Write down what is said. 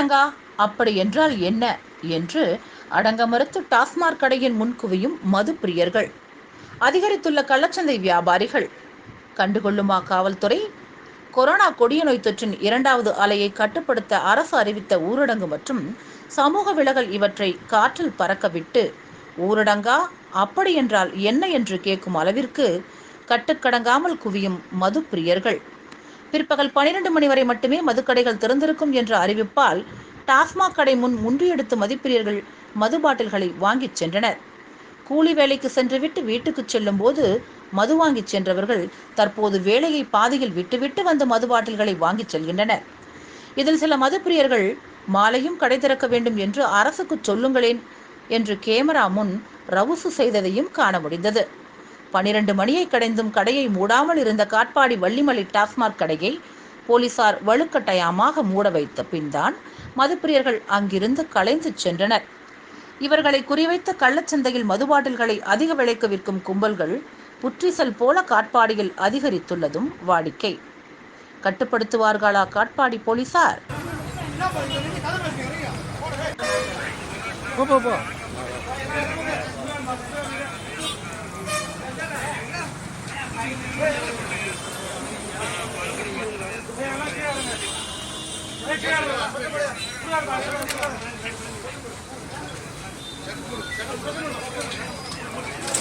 ஊரடங்கா அப்படி என்றால் என்ன? என்று அடங்க மறுத்து டாஸ்மாக் கடையின் முன்குவியும் மது பிரியர்கள் அதிகரித்துள்ள கள்ளச்சந்தை வியாபாரிகள். கண்டுகொள்ளுமா காவல்துறை? கொரோனா கொடிய நோய் தொற்றின் இரண்டாவது அலையை கட்டுப்படுத்த அரசு அறிவித்த ஊரடங்கு மற்றும் சமூக விலகல் இவற்றை காற்றில் பறக்கவிட்டு ஊரடங்கா? அப்படி என்றால் என்ன என்று கேட்கும் அளவிற்கு கட்டுக்கடங்காமல் குவியும் மது பிரியர்கள் பிற்பகல் பனிரெண்டு மணி வரை மட்டுமே மதுக்கடைகள் திறந்திருக்கும் என்ற அறிவிப்பால் டாஸ்மாக் கடை முன் முண்டியெடுத்து மதிப்பிரியர்கள் மது பாட்டில்களை வாங்கிச் சென்றனர். கூலி வேலைக்கு சென்றுவிட்டு வீட்டுக்கு செல்லும் போது மது வாங்கிச் சென்றவர்கள் தற்போது வேலையை பாதியில் விட்டுவிட்டு வந்து மது பாட்டில்களை வாங்கிச் செல்கின்றனர். இதில் சில மதுப்பிரியர்கள் மாலையும் கடை திறக்க வேண்டும் என்று அரசுக்கு சொல்லுங்களேன் என்று கேமரா முன் ரவுசு செய்ததையும் காண முடிந்தது. பனிரெண்டு மணியை கடைந்தும் கடையை மூடாமல் இருந்த காட்பாடி வள்ளிமலை டாஸ்மாக் கடையை போலீசார் வலுக்கட்டாயமாக மூட வைத்த பின்தான் மதுப்பிரியர்கள் அங்கிருந்து கலைந்து சென்றனர். இவர்களை குறிவைத்த கள்ளச்சந்தையில் மது பாட்டில்களை அதிக விலைக்கு விற்கும் கும்பல்கள் புற்றிசல் போல காட்பாடியில் அதிகரித்துள்ளதும் வாடிக்கை. கட்டுப்படுத்துவார்களா காட்பாடி போலீசார்? போ போ போ. Thank you.